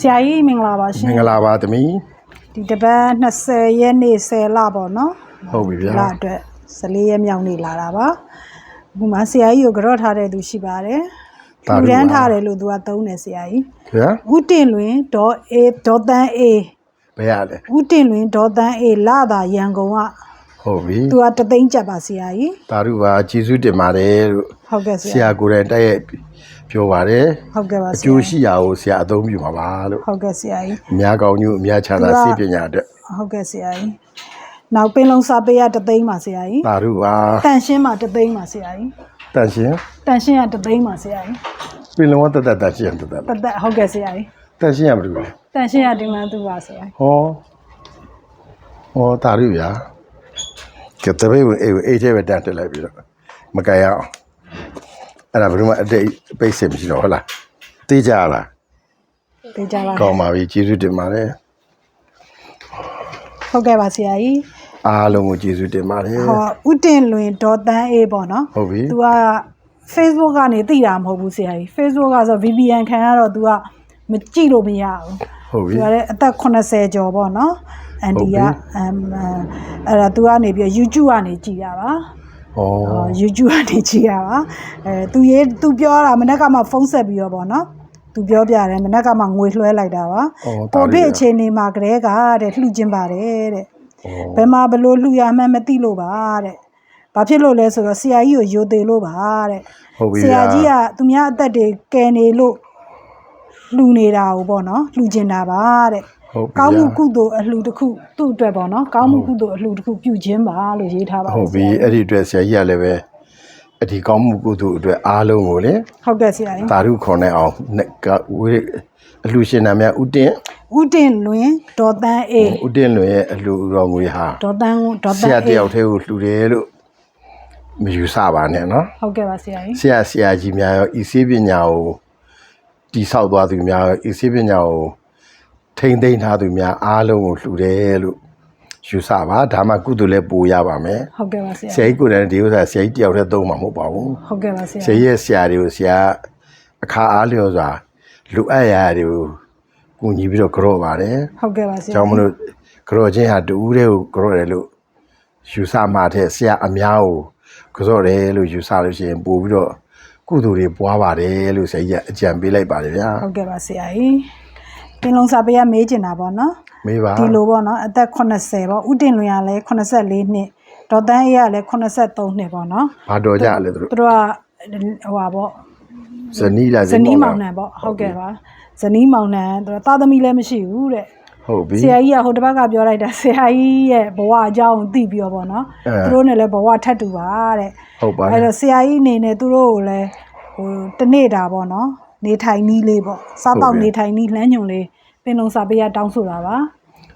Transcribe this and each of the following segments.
ဆရာကြီးမင်္ဂလာပါရှင်မင်္ဂလာပါသမီးဒီတပတ်20ရက်နေ့10လပေါ့နော်ဟုတ်ပြီဗျာလအတွက်14ရက်မြောက်နေ့လာတာပါအခုမှဆရာကြီးကိုကြော့ထားတဲ့သူရှိပါတယ်တာလူလူရန်ပါထားတယ်လို့သူကသုံးတယ်ဆရာကြီးဗျာဥတင်လွင်ဒေါ်အေဒေါ်တန်းအေဘယ်ရလဲဥတင်လွင်ဒေါ်တန်းအေလာတာရန်ကုန်ကဟုတ်ပြီသူကတသိန်းကျပ်ပါဆရာကြီးတာလူပါကျေးဇူးတင်ပါတယ်လို့ဟုတ်ကဲ့ဆဆရာရာကိုယ်တိုင်တိုက်ရိုက် ပြောပါတယ်ဟုတ်ကဲ့ပါအဆကျိုးရာရှိရာကိုဆရာအသုံးပြုမှာပါလို့ဟုတ်ကဲ့ဆရာကြီးအများကောင်းညို့အများချမ်းသာသူကစိတ်ပညာအတွက်ဟုတ်ကဲ့ဆရာကြီးနောက်ပင်လုံးစာပေးရတသိန်းပါဆရာကြီးတာလူပါတန်ရှင်းမှာတသိန်းပါဆရာကြီးတန်ရှင်တန်ရှင်းရတသိန်းပါဆရာကြီးပြင်လုံးဝတတ်တတ်တန်ရှင်တတ်တတ်တသက်ဟုတ်ကဲ့ဆရာကြီးတန်ရှင်ရမလို့လဲတန်ရှင်းရဒီမှန်သူပါဆရာကြီးဟောဟောတာလူဗျာကတပည့်ဝင်အေးအေးသေးပဲတန်တက်လိုက်ပြီးတော့မကြရအောင် အဲ့ဒါဘယ်လိုမှအတိတ်ပိတ်စင်မရှိတော့ဟုတ်လားသိကြလားသိကြပါကောင်းပါပြီကျေးဇူးတင်ပါတယ်ဟုတ်ကဲ့ပါဆရာကြီးအားလုံးကိုကျေးဇူးတင်ပါတယ်ဟောဥတင်လွင်ဒေါ်တန်းအေးပေါ့နော်ဟုတ်ပြီသူက Facebook ကနေသိတာမဟုတ်ဘူးဆရာကြီး Facebook ကဆို VPN ခံရတော့ तू ကမကြည့်လို့မရဘူးဟုတ်ပြီသူကလည်းအသက်80ကျော်ပေါ့နော်အန်တီကဟုတ်ပြီအမ်အဲ့ဒါ तू ကနေပြီးတော့ YouTube ကနေကြည်တာပါဩအော် ။ YouTube ကနေကြည့်ရပါ။အဲသူရေးသူပြောတာမနေ့ကမှဖုန်းဆက်ပြီးတော့ပေါ့နော်။သူပြောပြတယ်မနေ့ကမှငွေလွှဲလိုက်တာပါ။ကိုဗစ်အခြေအနေမှာကလေးကတဲ့လှူကျင်ပါတယ်တဲ့။ဘယ်မှာဘလို့လှူရမှန်းမသိလို့ပါတဲ့။ဘာဖြစ်လို့လဲဆိုတော့ဆရာကြီးကိုယိုသေးလို့ပါတဲ့။ဟုတ်ပြီ။ဆရာကြီးကသူများအသက်တွေကယ်နေလို့လှူနေတာ ਉਹ ပေါ့နော်လှူကျင်တာပါတဲ့။ ဟုတ်ပြီကောင်းမှုကုသိုလ်အလှူတစ်ခုသူ့အတွက်ပေါ့နော်ကောင်းမှုကုသိုလ်အလှူတစ်ခုပြုခြင်းပါလို့ရေးထားပါဟုတ်ပြီအဲ့ဒီအတွက်ဆရာကြီးကလည်းပဲအဒီကောင်းမှုကုသိုလ်အတွက်အားလုံးကိုလေဟုတ်ကဲ့ဆရာကြီးသာဓုခေါ်နေအောင်နဲ့ကဝေးအလှရှင်နာမည်ဥတင်ဥတင်လွင်ဒေါ်တန်းအေးဥတင်လွင်ရဲ့အလှတော်ငွေဟာဒေါ်တန်းကိုဒေါ်ဆတန်းရာတအေးယောက်တည်းကိုလှူတယ်လို့မယူဆပါနဲ့နော်ဟုတ်ကဲ့ပါဆရာကြီးဆရာဆရာကြီးများရောဤစေးပညာကိုတိဆောက်သွားသူများရောဤစေးပညာကို ထိမ့်သိမ်းထားသူများအားလုံးကိုလှူတယ်လို့ယူဆပါဒါမှကုသိုလ်လည်းပိုရပါမယ်ဟုတ်ကဲ့ပါဆရာဆရာကြီးကိုယ်တိုင်ဒီဥစ္စာဆရာကြီးတယောက်တည်းသုံးမှာမဟုတ်ပါဘူးဟုတ်ကဲ့ပါဆရာဆရာကြီးရဲ့ဆရာတွေကိုဆရာအခါအားလျော်စွာလူအပ်ရာတွေကိုကူညီပြီးတော့ကြော့ပါတယ်ဟုတ်ကဲ့ပါဆရာကြောင့်မလို့ကြော့ချင်းဟာတူးတဲ့ကိုကြော့တယ်လို့ယူဆမှတဲ့ဆရာအများကိုကြော့တယ်လို့ယူဆလို့ရှိရင်ပို့ပြီးတော့ကုသိုလ်တွေပွားပါတယ်လို့ဆရာကြီးကအကြံပေးလိုက်ပါတယ်ဗျာဟုတ်ကဲ့ပါဆရာကြီး တင်လုံးစာပေးရမေးချင်တာပေါ့နော်မေးပါဒီလိုပေါ့နော်အသက်80ပေါ့ဥတင်လွင်ကလည်း84နှစ်ဒေါ်တန်းအေးကလည်း83နှစ်ပေါ့နော်ဘာတော်ကြလဲသူတို့သူတို့ကဟိုပါပေါ့ဇနီးလားဇနီးမောင်နှံပေါ့ဟုတ်ကဲ့ပါဇနီးမောင်နှံသူတို့သားသမီးလည်းမရှိဘူးတဲ့ဟုတ်ပြီဆရာကြီးကဟိုတစ်ဘက်ကပြောလိုက်တာဆရာကြီးရဲ့ဘဝအကြောင်းကိုသိပြီးတော့ပေါ့နော်အဲသူတို့နဲ့လည်းဘဝထပ်တူပါတဲ့ဟုတ်ပါအဲ့လေတော့ဆရာကြီးအနေနဲ့သူတို့ကိုလည်းဟိုတနေ့တာပေါ့နော် နေထိုင်နီးလေးပေါ့စားတော့နေထိုင်နီးလှမ်းညွန်လေးပင်လုံးစာပေးရတောင်းဆိုတာပါ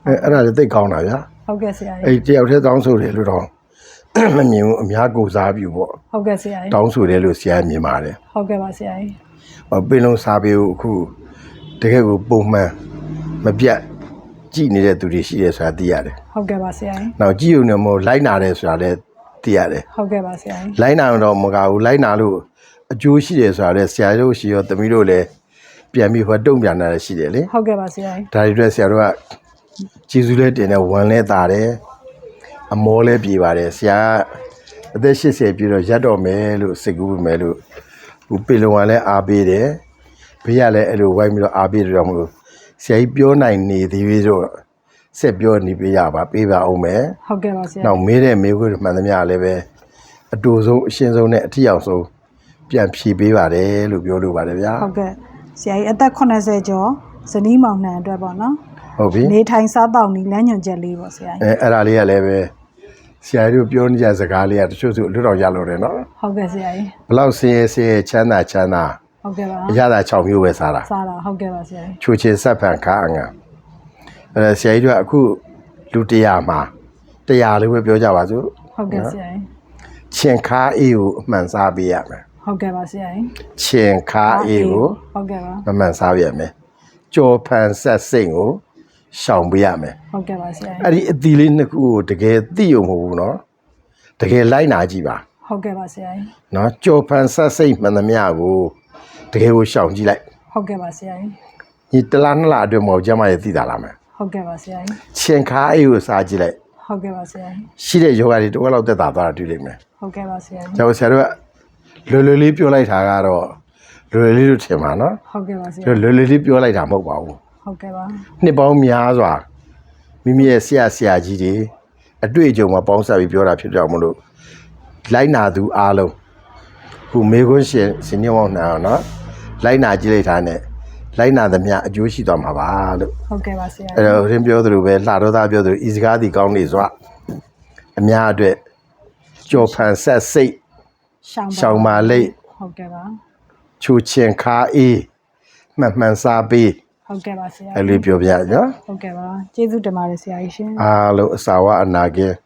အဲအဲ့ဒါလည်းသိကောင်းတာဗျာဟုတ်ကဲ့ဆရာကြီးအဲ့ဒီတယောက်တည်းတောင်းဆိုတယ်လို့တော့မမြင်ဘူးအများကိုစားပြုပေါ့ဟုတ်ကဲ့ဆရာကြီးတောင်းဆိုတယ်လို့ဆရာမြင်ပါတယ်ဟုတ်ကဲ့ပါဆရာကြီးဟောပင်လုံးစားပေးကိုအခုတကယ်ကိုပုံမှန်မပြတ်ကြည်နေတဲ့သူတွေရှိတယ်ဆိုတာသိရတယ်ဟုတ်ကဲ့ပါဆရာကြီး။နောက်ကြည်ုံနဲ့မဟုတ်လိုက်နာတယ်ဆိုတာလည်းသိရတယ်ဟုတ်ကဲ့ပါဆရာကြီး။လိုက်နာတော့မကဘူးလိုက်နာလို့ အကျိုးရှိတယ်ဆိုတာလည်းဆရာတို့ရှိရောသမီးတို့လည်းပြန်ပြီးဟောတုံ့ပြန်တာလည်းရှိတယ်လေဟုတ်ကဲ့ပါဆရာကြီး။ဒါတွေအတွက်ဆရာတို့ကကျေးဇူးလည်းတင်တယ်ဝမ်းလည်းတာတယ်အမောလည်းပြေပါတယ်ဆရာကအသက်80ပြည့်တော့ရက်တော့မယ်လို့စိတ်ကူးပဲမယ်လို့ဟိုပေလုံကလည်းအားပေးတယ်ဘေးကလည်းအဲ့လိုဝိုင်းပြီးတော့အားပေးတယ်တော့မလို့ဆရာကြီးပြောနိုင်နေသေးပြီးတော့ဆက်ပြောနေပေးရပါပေးပါအောင်မယ်ဟုတ်ကဲ့ပါဆရာနောက်မေးတဲ့မေးခွန်းတွေမှန်သမျှလည်းပဲအတူဆုံးအရှင်းဆုံးနဲ့အထီအောင်ဆုံး ပြန်ဖြေပေးပါတယ်လို့ပြောလိုပါတယ်ဗျာဟုတ်ကဲ့ဆရာကြီးအသက်80ကျော်ဇနီးမောင်နှံအတွက်ပေါ့နော်ဟုတ်ပြီနေထိုင်စားတော့နီးလမ်းညွန်ချက်လေးပေါ့ဆရာကြီးအဲအဲ့ဒါလေးကလည်းပဲဆရာတို့ပြောနေကြစကားလေးကတချို့ဆိုလွတ်တော်ရလို့တယ်နော်ဟုတ်ကဲ့ဆရာကြီးဘလောက်ဆင်းရဲဆင်းရဲချမ်းသာချမ်းသာဟုတ်ကဲ့ပါအရသာ6မျိုးပဲစားတာစားတာဟုတ်ကဲ့ပါဆရာကြီးချိုချင်ဆက်ဖန်ခါအငါအဲဆရာကြီးတို့ကအခုလူတရားမှာတရားလေးပဲပြောကြပါစို့ဟုတ်ကဲ့ဆရာကြီးချင်ခါအေးကိုအမှန်စားပေးရမယ် ဟုတ်ကဲ့ပါဆရာကြီးချင်ခါအေးကိုဟုတ်ကဲ့ပါမမှန်စားပြရမယ်ကြော်ဖန်ဆက်စိတ်ကိုရှောင်ပေးရမယ်ဟုတ်ကဲ့ပါဆရာကြီးအဲ့ဒီအသီးလေးနှစ်ခုကိုတကယ်သိရုံမဟုတ်ဘူးနော်တကယ်လိုက်နာကြည့်ပါဟုတ်ကဲ့ပါဆရာကြီးနော်ကြော်ဖန်ဆက်စိတ်မှန်သမျှကိုတကယ်ကိုရှောင်ကြည့်လိုက်ဟုတ်ကဲ့ပါဆရာကြီးဒီတလားနှစ်လားအတွက်မဟုတ်ကျမရဲ့သိတာလားမယ်ဟုတ်ကဲ့ပါဆရာကြီးချင်ခါအေးကိုစားကြည့်လိုက်ဟုတ်ကဲ့ပါဆရာကြီးရှိတဲ့ယောဂတွေတဝက်လောက်တက်တာသွားတာတွေ့လိမ့်မယ်ဟုတ်ကဲ့ပါဆရာကြီးကျွန်တော်ဆရာတို့က လွယ်လွယ်လေးပြောလိုက်တာကတော့လွယ်လွယ်လေးလို့ထင်ပါနော်ဟုတ်ကဲ့ပါဆရာကျွန်တော်လွယ်လွယ်လေးပြောလိုက်တာမဟုတ်ပါဘူးဟုတ်ကဲ့ပါနှစ်ပေါင်းများစွာမိမိရဲ့ဆရာဆရာကြီးတွေအတွေ့အကြုံမှာပေါင်းစပ်ပြီးပြောတာဖြစ်ကြောင်မလို့လိုက်နာသူအားလုံးခုမေခွန်းရှင်စင်ညောင်းနာအောင်နော်လိုက်နာကြည့်လိုက်တာနဲ့လိုက်နာသမျှအကျိုးရှိသွားမှာပါလို့ဟုတ်ကဲ့ပါဆရာအဲ့တော့ရင်းပြောသလိုပဲလှတော်သားပြောသလိုဤစကားဒီကောင်းနေစွာအများအတွက်ကြော်ဖန်ဆက်စိတ် ရှောင်းရှောင်မာလိတ်ဟုတ်ကဲ့ပါချူချင်ခါအေးမှန်မှန်စားပေးဟုတ်ကဲ့ပါဆရာအဲ့လိုပြောပြနော်ဟုတ်ကဲ့ပါကျေးဇူးတင်ပါတယ်ဆရာကြီးရှင်အားလုံးအစာဝအနာကင်း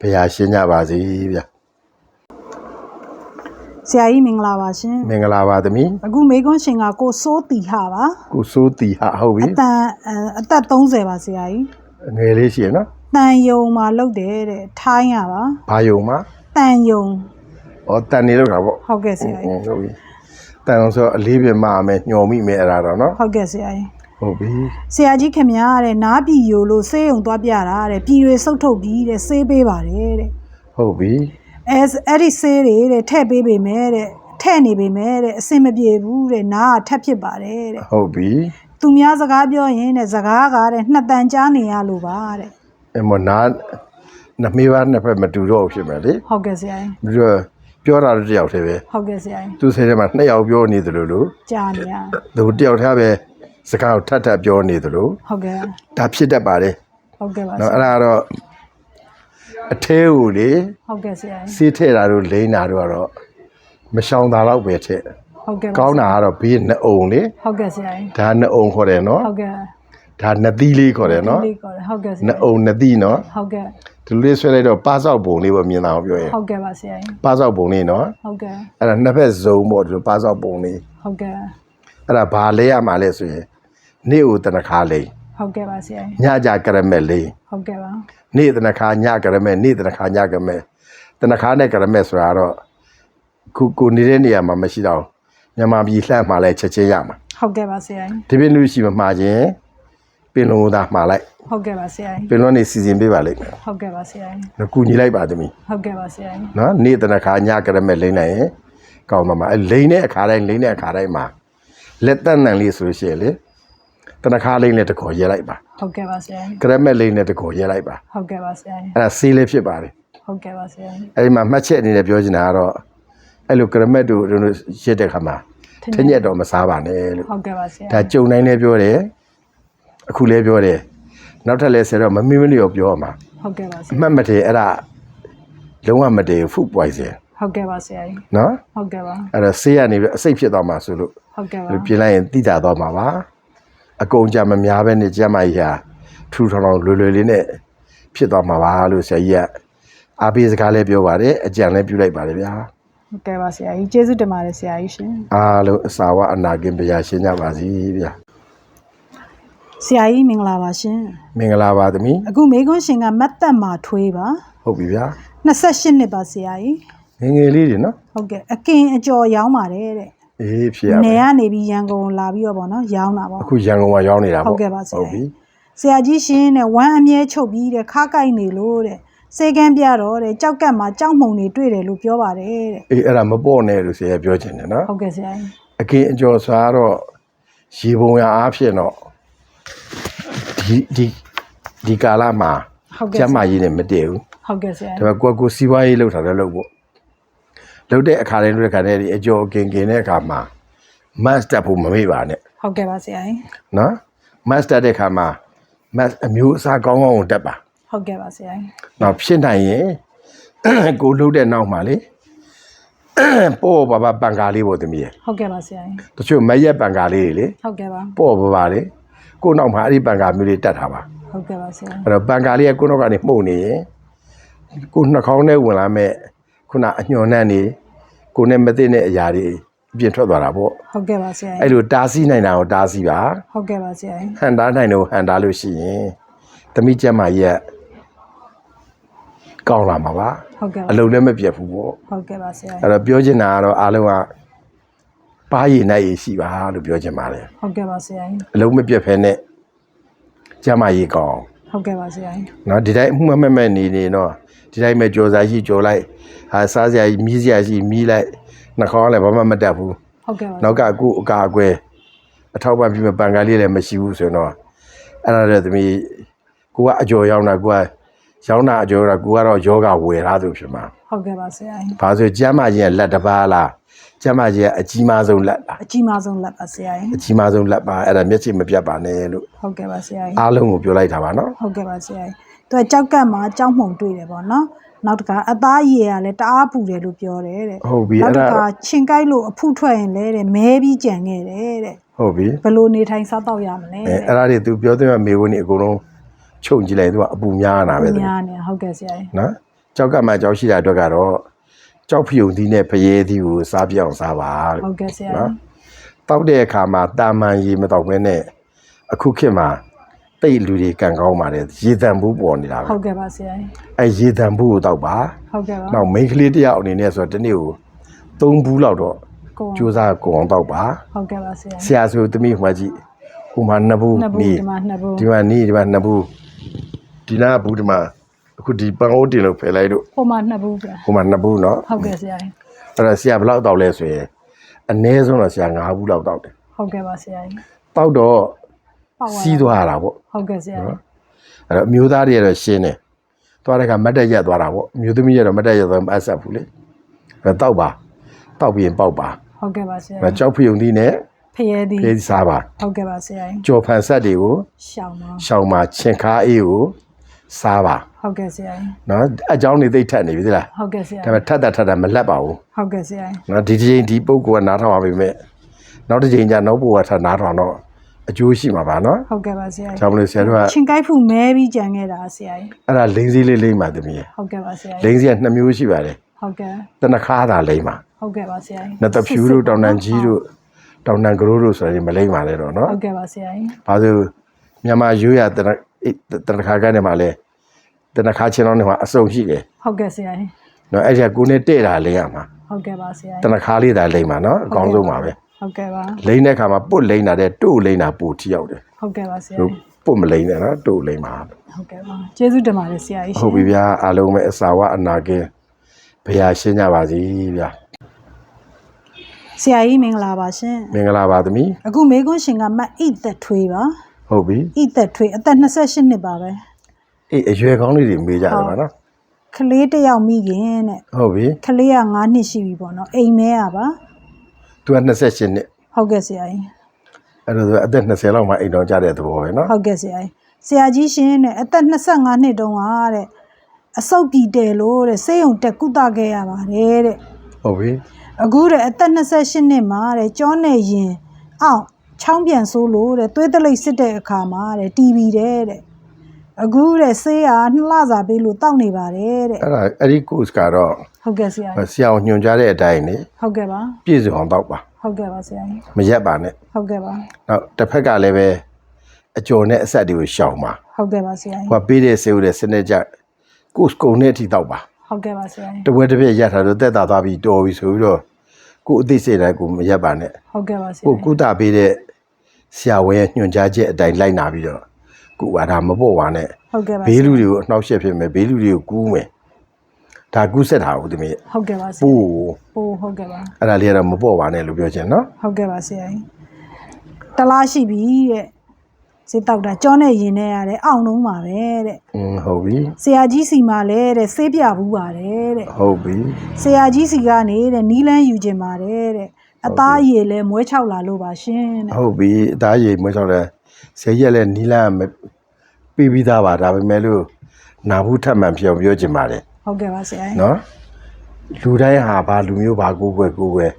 ဘုရားရှင်းကြပါစေဗျာဆရာကြီးမင်္ဂလာပါရှင်မင်္ဂလာပါသမီးအခုမေကွန်းရှင်ကကိုစိုးတီဟာပါကိုစိုးတီဟာဟုတ်ပြီအတန်အဲအသက်30ပါဆရာကြီးငယ်လေးရှိရနော်တန်ယုံမှာလုတ်တယ်တဲ့ထိုင်းရပါဘာယုံမှာတန်ယုံ ဩတန်နေတော့တာပေါ့ဟုတ်ကဲ့ဆရာဟုကြီးတ်ပြီတန်အောင်ဆိုအလေးပြမမယ်ညှော်မိမယ်အဲ့ဒါတော့နော်ဟုတ်ကဲ့ဆရာကြီးဟုတ်ပြီဆရာကြီးခင်ဗျားတဲ့နားပြည်ယိုလို့ဆေးရုံသွားပြတာတဲ့ပြည်တွေစုတ်ထုတ်ပြီးတဲ့ဆေးပေးပါတယ်တဲ့ဟုတ်ပြီအဲအဲ့ဒီဆေးတွေတဲ့ထည့်ပေးပေမဲ့တဲ့ထည့်နေပေမဲ့တဲ့အဆင်မပြေဘူးတဲ့နားကထက်ဖြစ်ပါတယ်တဲ့ဟုတ်ပြီသူများစကားပြောရင်တဲ့စကားကတဲ့နှစ်တန်ကြားနေရလို့ပါတဲ့အမနာနမေးပါနှစ်ဖက်မတူတော့ဘူးဖြစ်မယ်လေဟုတ်ကဲ့ဆရာကြီးပြီးတော့ ပြောတာတော့တစ်ယောက်တည်းပဲဟုတ်ကဲ့ဆရာကြီးသူစိတ်ထဲမှာနှစ်ယောက်ပြောနေသလိုလို့ကြားနေရသူတစ်ယောက်တည်းပဲစကားကိုထပ်ထပ်ပြောနေသလိုဟုတ်ကဲ့ဒါဖြစ်တတ်ပါတယ်ဟုတ်ကဲ့ပါဆနော်ရာအဲ့ဒါကတော့အထဲကိုလေဟုတ်ကဲ့ဆရာကြီးစီးထဲ့တာတို့လိမ့်တာတို့ကတော့မရှောင်တာတော့ပဲထက်ဟုတ်ကဲ့ပါကောင်းတာကတော့ဘေးနှစ်အုံလေဟုတ်ကဲ့ဆရာကြီးဒါနှစ်အုံခေါ်တယ်နော်ဟုတ်ကဲ့ဒါနှစ်သီးလေးခေါ်တယ်နော်ဒီလေးကောဟုတ်ကဲ့ဆရာနှစ်အုံနှစ်သီးနော်ဟုတ်ကဲ့ ဒီလိုလေးဆွဲလိုက်တော့ပါဆောက်ပုံလေးပေါ့မြင်တာကိုပြောရင်ဟုတ်ကဲ့ပါဆရာကြီးပါဆောက်ပုံလေးနော်ဟုတ်ကဲ့အဲ့ဒါနှစ်ဖက်ဇုံပေါ့ဒီလိုပါဆောက်ပုံလေးဟုတ်ကဲ့အဲ့ဒါဘာလဲရမှာလဲဆိုရင်နေ့ဦးတနခါလိန်ဟုတ်ကဲ့ပါဆရာကြီးညကြကရမက်လိန်ဟုတ်ကဲ့ပါနေ့တနခါညကရမက်နေ့တနခါညကရမက်တနခါနဲ့ကရမက်ဆိုတာတော့ခုကိုနေတဲ့နေရာမှာမရှိတော့ဘူးမြန်မာပြည်လှမ်းမှာလဲချက်ချင်းရမှာဟုတ်ကဲ့ပါဆရာကြီးဒီပင်လူရှိမမှာခြင်း ပင်လုံးသားမှာလိုက်ဟုတ်ကဲ့ပါဆရာကြီးပင်လုံးနေစီစဉ်ပေးပါလိမ့်မယ်ဟုတ်ကဲ့ပါဆရာကြီးနော်ကူညီလိုက်ပါသမီးဟုတ်ကဲ့ပါဆရာကြီးနော်နေ့တနခါညကရမက်လိမ့်နိုင်ရင်ကောင်းတော့မှာအဲလိမ့်တဲ့အခါတိုင်းလိမ့်တဲ့အခါတိုင်းမှာလက်သက်နံလေးဆိုလို့ရှိရင်လေတနခါလိမ့်နဲ့တခေါ်ရဲလိုက်ပါဟုတ်ကဲ့ပါဆရာကြီးကရမက်လိမ့်နဲ့တခေါ်ရဲလိုက်ပါဟုတ်ကဲ့ပါဆရာကြီးအဲ့ဒါဆေးလေးဖြစ်ပါတယ်ဟုတ်ကဲ့ပါဆရာကြီးအဲ့ဒီမှာမှတ်ချက်အနေနဲ့ပြောချင်တာကတော့အဲ့လိုကရမက်တို့တို့ရစ်တဲ့ခါမှာထညက်တော့မစားပါနဲ့လို့ဟုတ်ကဲ့ပါဆရာဒါကြုံတိုင်းလည်းပြောတယ် အခုလည်းပြောတယ်နောက်ထပ်လည်းဆရာတော့မမင်းမလျော်ပြောမှာဟုတ်ကဲ့ပါဆအရာမှတ်မတည်အဲ့ဒါလုံးဝမတည်ဖူပွိုင်စင်ဟုတ်ကဲ့ပါဆရာကြီးနော်ဟုတ်ကဲ့ပါအဲ့ဒါဆေးရနေပြီးအစိတ်ဖြစ်သွားမှာဆိုလို့ဟုတ်ကဲ့ပါပြင်လိုက်ရင်တိတာသွားမှာပါအကုန်ကြမများပဲနဲ့ကျမကြီးဟာထူထောင်ထောင်လွယ်လွယ်လေးနဲ့ဖြစ်သွားမှာပါလို့ဆရာကြီးကအားပေးစကားလည်းပြောပါတယ်အကြံလည်းပြုလိုက်ပါတယ်ဗျာဟုတ်ကဲ့ပါဆရာကြီးကျေးဇူးတင်ပါတယ်ဆရာကြီးရှင်အားလုံးအစာဝအနာကင်ပြာရှင်းကြပါစီဗျာ ဆရာကြီးမင်္ဂလာပါရှင်မင်္ဂလာပါသမီးအခုမေကွန်းရှင်ကမတ်တက်မှာထွေးပါဟုတ်ပြီဗျာ28နှစ်ပါဆရာကြီးငယ်ငယ်လေးတွေနော်ဟုတ်ကဲ့အကင်အကျော်ရောင်းပါတယ်တဲ့အေးဖြစ်ရပါနေကနေပြီးရန်ကုန်လာပြီးတော့ဗောနော်ရောင်းတာဗောအခုရန်ကုန်မှာရောက်နေတာပေါ့ဟုတ်ကဲ့ပါဆရာဟုတ်ပြီဆရာကြီးရှင်တဲ့ဝမ်းအမြဲချုပ်ပြီးတဲ့ခါကိုက်နေလို့တဲ့စေကန်းပြတော့တဲ့ကြောက်ကတ်မှာကြောက်မှုန်တွေတွေ့တယ်လို့ပြောပါတယ်တဲ့အေးအဲ့ဒါမပေါ့နဲ့လို့ဆရာပြောချင်တယ်နော်ဟုတ်ကဲ့ဆရာကြီးအကင်အကျော်စားတော့ရေပုံရအားဖြင့်တော့ ဒီဒီဒီကာလမှာဟုတ်ကဲ့ကျမကြီးနဲ့မတည့်ဘူးဟုတ်ကဲ့ဆရာဒါပေမဲ့ကိုယ့်ကိုယ်စီးပွားရေးလုပ်တာလည်းလုပ်ဖို့လုပ်တဲ့အခါတိုင်းလုပ်တဲ့အခါတိုင်းဒီအကျော်အကင်ကင်တဲ့အခါမှာ master ဖို့မမေ့ပါနဲ့ဟုတ်ကဲ့ပါဆရာကြီးနော် master တဲ့အခါမှာ master အမျိုးအစားကောင်းကောင်းကိုတက်ပါဟုတ်ကဲ့ပါဆရာကြီးနောက်ဖြစ်နိုင်ရင်ကိုလှုပ်တဲ့နောက်မှာလေပေါ်ပါပါပန်ကာလေးပေါ့တမီးရဲ့ဟုတ်ကဲ့ပါဆရာကြီးတချို့မရက်ပန်ကာလေးတွေလေဟုတ်ကဲ့ပါပေါ်ပါပါလေ ကိုနောက်မှာအဲ့ဒီပန်ကာမျိုးလေးတက်ထားပါဟုတ်ကဲ့ပါဆရာကြီးအဲ့တော့ပန်ကာလေးကကိုနောက်ကနေမှုတ်နေရင်ကိုနှာခေါင်းထဲဝင်လာမဲ့ခုနအညှော်နှံ့နေကိုနဲ့မသိတဲ့အရာတွေအပြင်ထွက်သွားတာပေါ့ဟုတ်ကဲ့ပါဆရာအဲ့ကြီးလိုတားဆီးနိုင်တာကိုတားဆီးပါဟုတ်ကဲ့ပါဆရာကြီးဟန်တားနိုင်တော့ဟန်တားလို့ရှိရင်တမိကျက်မရက်ကောင်းလာမှာပါဟုတ်ကဲ့ပါအလုံးလည်းမပြတ်ဘူးပေါ့ဟုတ်ကဲ့ပါဆရာကြီးအဲ့တော့ပြောချင်တာကတော့အားလုံးက ပါးရည်နိုင်ရည်ရှိပါလို့ပြောချင်ပါတယ်ဟုတ်ကဲ့ပါဆရာကြီးအလုံးမပြတ်ဖဲနဲ့ကျမရေးကောင်းအောင်ဟုတ်ကဲ့ပါဆရာကြီးနော်ဒီတိုင်းအမှုမမဲ့မဲ့နေနေတော့ဒီတိုင်းပဲကြော်စားရှိကြော်လိုက်ဟာစားစရာကြီးမီးစရာရှိမီးလိုက်နှာခေါင်းလည်းဘာမှမတက်ဘူးဟုတ်ကဲ့ပါနောက်ကအခုအကာအကွယ်အထောက်ပံ့ပြီးမှပန်ကားလေးလည်းမရှိဘူးဆိုတော့အဲ့ဒါလည်းသမီးကိုကအကျော်ရောက်တာကိုက ရောင်းတာအကျော်တာကိုကတော့ယောဂဝယ်ထားသူဖြစ်မှာဟုတ်ကဲ့ပါဆရာကြီးဘာဆိုကျမ်းမာခြင်းကလက်တစ်ပါးလားကျမ်းမာခြင်းကအကြီးမားဆုံးလက်လားအကြီးမားဆုံးလက်ပါဆရာကြီးအကြီးမားဆုံးလက်ပါအဲ့ဒါမျက်စိမပြတ်ပါနဲ့လို့ဟုတ်ကဲ့ပါဆရာကြီးအားလုံးကိုပြောလိုက်တာပါနော်ဟုတ်ကဲ့ပါဆရာကြီးသူကကြောက်ကတ်မှာကြောက်မှုန်တွေ့တယ်ပေါ့နော်နောက်တစ်ခါအသားရည်ကလည်းတအားပူတယ်လို့ပြောတယ်တဲ့ဟုတ်ပြီနောက်အဲ့တစ်ဒါခါချင်းကိုက်လို့အဖုထွက်ရင်လဲတဲ့မဲပြီးကြံခဲ့တယ်တဲ့ဟုတ်ပြီဘယ်လိုနေထိုင်စားတော့ရမလဲအဲတဲ့ အဲ့ဒါတွေသူပြောတဲ့မေဝန်ကြီးအကုန်လုံး ချုပ်ကြည့်လိုက်သူကအပူများတာပဲသူညာနေဟုတ်ကဲ့ဆရာကြီးနော်ကြောက်ကမှကြောက်ရှိတာအတွက်ကတော့ကြောက်ဖြူသီးနဲ့ဖရဲသီးကိုစားပြအောင်စားပါလို့ဟုတ်ကဲ့ဆရာနော်ကြီးတောက်တဲ့အခါမှာတာမန်ရေမတောက်ဘဲနဲ့အခုခေတ်မှာတိတ်လူတွေကံကောင်းပါတယ်ရေတံဘူးပေါ်နေတာပဲဟုတ်ကဲ့ပါဆရာကြီးအဲရေတံဘူးကိုတောက်ပါဟုတ်ကဲ့ပါနောက်မိန်းကလေးတစ်ယောက်အနေနဲ့ဆိုတော့တစ်နေ့ကို၃ဘူးလောက်တော့ကိုကြိုးစားကိုအောင်တောက်ပါဟုတ်ကဲ့ပါဆရာဆရာဆိုသမီးဟိုမှာကြည့်ဟိုမှာနှစ်ဘူးနှစ်ဘူးနီးဒီမှာနှစ်ဘူးဒီမှာနီးဒီမှာနှစ်ဘူး ဒီနာဘူးဒီမှာအခုဒီပန်အိုးတင်လို့ဖယ်လိုက်လို့ ဟိုမှာနှစ်ဘူးဗျာ ဟိုမှာနှစ်ဘူးเนาะ ဟုတ်ကဲ့ဆရာကြီး အဲ့တော့ဆရာဘယ်လောက်တောက်လဲဆိုရင်အနည်းဆုံးတော့ဆရာ၅ဘူးလောက်တောက်တယ် ဟုတ်ကဲ့ပါဆရာကြီး တောက်တော့ ပေါ့ပါ စီးသွားတာပေါ့ ဟုတ်ကဲ့ဆရာကြီး အဲ့တော့အမျိုးသားတွေကတော့ရှင်းတယ်သွားတဲ့ကမတ်တက်ရက်သွားတာပေါ့အမျိုးသမီးကတော့မတ်တက်ရက်သွားမအဆက်ဘူးလေအဲ့တော့တောက်ပါတောက်ပြီးရင်ပေါက်ပါ ဟုတ်ကဲ့ပါဆရာ အဲ့ ကြီး ကြောက်ဖျုံသီးနဲ့ ဖရဲသည်ဖေးစားပါဟုတ်ကဲ့ပါဆရာကြီးကြော်ဖန်ဆက်တွေကိုရှောင်းပါရှောင်းမှာချင်ခါအေးကိုစားပါဟုတ်ကဲ့ဆရာကြီးနော်အကြောင်းနေသိပ်ထက်နေပြီသလားဟုတ်ကဲ့ဆရာဒါပေမဲ့ထက်တာထက်တာမလက်ပါဘူးဟုတ်ကဲ့ဆရာကြီးနော်ဒီတစ်ချိန်ဒီပုံကနားထောင်ပါပြီမဲ့နောက်တစ်ချိန်ကျနောက်ဘုရားထနားထောင်တော့အကျိုးရှိမှာပါနော်ဟုတ်ကဲ့ပါဆရာကြီးကြောင့်မလို့ဆရာတို့ကချင်းကိုက်ဖူမဲပြီးကြံခဲ့တာဆရာကြီးအဲ့ဒါလိမ့်စည်းလေးလိမ့်ပါသမီးရဲ့ဟုတ်ကဲ့ပါဆရာလိကြီးမ့်စည်းကနှစ်မျိုးရှိပါတယ်ဟုတ်ကဲ့တနခါသာလိမ့်ပါဟုတ်ကဲ့ပါဆရာကြီးနှစ်သက်ဖြူတို့တောင်တန်ကြီးတို့ တောင်တန်ကရိုးတို့ဆိုရင်မလိမ့်ပါနဲ့တော့နော်ဟုတ်ကဲ့ပါဆရာကြီးဘာလို့မြန်မာရိုးရတနအေးတနခါကနေမှလဲတနခါချင်းတော့နေမှာအစုံရှိတယ်ဟုတ်ကဲ့ဆရာကြီးနော်အဲ့ဒီကကိုနဲ့တဲ့တာလိမ့်ရမှာဟုတ်ကဲ့ပါဆရာတကြီးနခါလေးသာလိမ့်ပါနော်အကောင်းဆုံးပါပဲဟုတ်ကဲ့ပါလိမ့်တဲ့ခါမှာပုတ်လိမ့်တာတဲ့တို့လိမ့်တာပိုထိရောက်တယ်ဟုတ်ကဲ့ပါဆရာတို့ကြီးပုတ်မလိမ့်နဲ့နော်တို့လိမ့်ပါဟုတ်ကဲ့ပါကျေးဇူးတင်ပါတယ်ဆရာကြီးဟုတ်ပြီဗျာအားလုံးပဲအစာဝအနာကင်းဘုရားရှင်းကြပါစေဗျာ ဆရာကြီးမင်္ဂလာပါရှင်မင်္ဂလာပါသမီးအခုမေကွန်းရှင်ကမတ်ဣသက်ထွေးပါဟုတ်ပြီဣသက်ထွေးအသက်28နှစ်ပါပဲအေးအရွယ်ကောင်းလေးတွေမေးကြတယ်ပါနော်ကလေးတစ်ယောက်မိခင်တဲ့ဟုတ်ပြီကလေးက9နှစ်ရှိပြီပေါ့နော်အိမ်မဲရပါသူက28နှစ်ဟုတ်ကဲ့ဆရာကြီးအဲ့ဒါဆိုအသက်20လောက်မှအိမ်တော်ကြတဲ့သဘောပဲနော်ဟုတ်ကဲ့ဆရာကြီးဆရာကြီးရှင်တဲ့အသက်25နှစ်တုန်းကတဲ့အဆုတ်ပြည်တယ်လို့တဲ့ဆေးရုံတက်ကုသခဲ့ရပါတယ်တဲ့ဟုတ်ပြီ အခုတဲ့အသက်28နှစ်မှာတဲ့ကြောနဲ့ရင်အောင်ချောင်းပြန်ဆိုးလို့တဲ့သွေးတလိပ်စစ်တဲ့အခါမှာတဲ့တီဗီတဲ့တဲ့အခုတဲ့ဆေးကနှစ်လစာပေးလို့တောက်နေပါတယ်တဲ့အဲ့ဒါအဲ့ဒီ course ကတော့ဟုတ်ကဲ့ဆရာကြီးဆရာအောင်ညွှန်ကြားတဲ့အတိုင်းနေဟုတ်ကဲ့ပါပြည့်စုံအောင်တော့ပါဟုတ်ကဲ့ပါဆရာကြီးမရက်ပါနဲ့ဟုတ်ကဲ့ပါနောက်တစ်ဖက်ကလည်းပဲအကျော်နဲ့အဆက်တွေကိုရှောင်ပါဟုတ်ကဲ့ပါဆရာကြီးဟိုကပေးတဲ့ဆေးဦးတဲ့စနစ်ကြ course ကုန်တဲ့အထိတော့ပါဟုတ်ကဲ့ပါဆရာကြီးတဝက်တစ်ပြက်ရက်ထားလို့တက်တာသွားပြီးတော်ပြီဆိုပြီးတော့ ကိုယ်အသိစိတ်တိုင်းကိုမရက်ပါနဲ့ဟုတ်ကဲ့ပါဆရာကိုကြီးကုသပေးတဲ့ဆရာဝန်ရဲ့ညွှန်ကြားချက်အတိုင်းလိုက်နာပြီးတော့ကိုကဒါမပေါ့ပါနဲ့ဟုတ်ကဲ့ပါဘေးလူတွေကိုအနှောက်အယှက်ဖြစ်မယ်ဘေးလူတွေကိုကူးမယ်ဒါကူးဆက်တာဟုတ်သမီးဟုတ်ကဲ့ပါဆရာပို့ပို့ဟုတ်ကဲ့ပါအဲ့ဒါလေးကတော့မပေါ့ပါနဲ့လို့ပြောချင်နော်ဟုတ်ကဲ့ပါဆရာကြီးတလားရှိပြီတဲ့ စေးတောက်တာကြောနဲ့ရင်နဲ့ရတယ်အောင်းလုံးပါပဲတဲ့อืมဟုတ်ပြီဆရာကြီးစီမှာလဲတဲ့ဆေးပြဘူးပါတယ်တဲ့ဟုတ်ပြီဆရာကြီးစီကနေတဲ့နီးလန်းယူခြင်းပါတယ်တဲ့အသားအရည်လဲမွဲချောက်လာလို့ပါရှင်တဲ့ဟုတ်ပြီအသားရည်မွေးချောက်တယ်ဆယ်ရက်လဲနီလာမပြီးပြီးသားပါဒါပေမဲ့လို့နာဘူးထပ်မှန်ပြောင်းပြောချင်ပါတယ်ဟုတ်ကဲ့ပါဆရာကြီးနော်လူတိုင်းဟာဘာလူမျိုးဘာကိုယ်ွယ်ကိုယ်ွယ်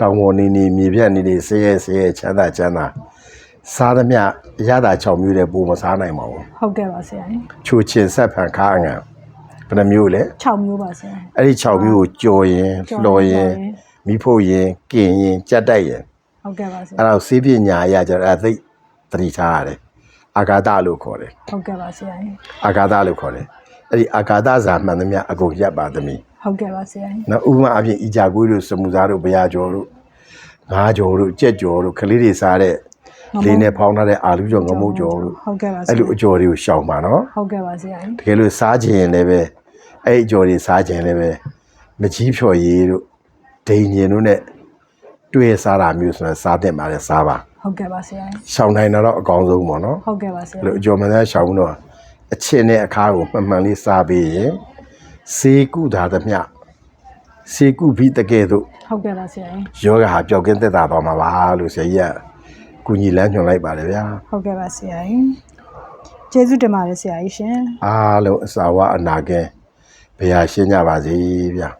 တောင်ပေါ်နေနေမြေပြတ်နေနေဆဲရဲဆဲရဲချမ်းသာချမ်းသာ စားသမျှရတာ6မျိုးတဲ့ပုံမစားနိုင်ပါဘူးဟုတ်ကဲ့ပါဆရာကြီးချိုချင်ဆက်ဖန်ခါအငံဘယ်နှမျိုးလဲ6မျိုးပါဆရာကြီးအဲ့ဒီ6မျိုးကိုကြော်ရင်ကြော်ရင်လှော်ရင်လှော်ရင်မိဖို့ရင်ကင်ရင်ကြက်တိုက်ရင်ဟုတ်ကဲ့ပါဆရာအဲ့ဒါကိုစေးပညာအရကျတော့အဲ့ဒါသိသတိထားရတယ်အာဂါတလို့ခေါ်တယ်ဟုတ်ကဲ့ပါဆရာကြီးအာဂါတလို့ခေါ်တယ်အဲ့ဒီအာဂါတဇာမှန်သမျှအကုန်ရပ်ပါသမီးဟုတ်ကဲ့ပါဆရာကြီးနော်ဥပမာအပြင်အီဂျာကွေးတို့စမူစားတို့ဘရာကျော်တို့ငါးကြော်တို့ကြက်ကြော်တို့ကလေးတွေစားတဲ့ လေးနဲ့ဖောင်းထားတဲ့အာလူကြော်ငမုတ်ကြော်တို့ဟုတ်ကဲ့ပါဆအဲ့ရာလိုအကြော်တွေကိုရှောင်ပါနော်ဟုတ်ကဲ့ပါဆရာကြီးတကယ်လို့စားခြင်းရင်လည်းပဲအဲ့အကြော်တွေစားခြင်းလည်းပဲမကြီးဖြော်ရည်တို့ဒိန်ရင်တို့ ਨੇ တွေ့စားတာမျိုးဆိုရင်စားတဲ့မှာလည်းစားပါဟုတ်ကဲ့ပါဆရာကြီးရှောင်နိုင်တာတော့အကောင်းဆုံးပေါ့နော်ဟုတ်ကဲ့ပါဆရာအဲ့လိုအကျော်မသားရှောင်တော့အချင်းနဲ့အခါကိုမှန်မှန်လေးစားပြီးရင်စေကုသာသမျှစေကုပြီးတကယ်တော့ဟုတ်ကဲ့ပါဆရာကြီးယောဂဟာပျောက်ကင်းသက်သာသွားမှာပါလို့ဆရာကြီးက ကုညီလမ်းညွှန်လိုက်ပါတယ်ဗျာဟုတ်ကဲ့ပါဆရာကြီးကျေးဇူးတင်ပါတယ်ဆရာကြီးရှင်အားလုံးအစာဝအနာကင်းဘုရားရှင်းကြပါစေဗျာ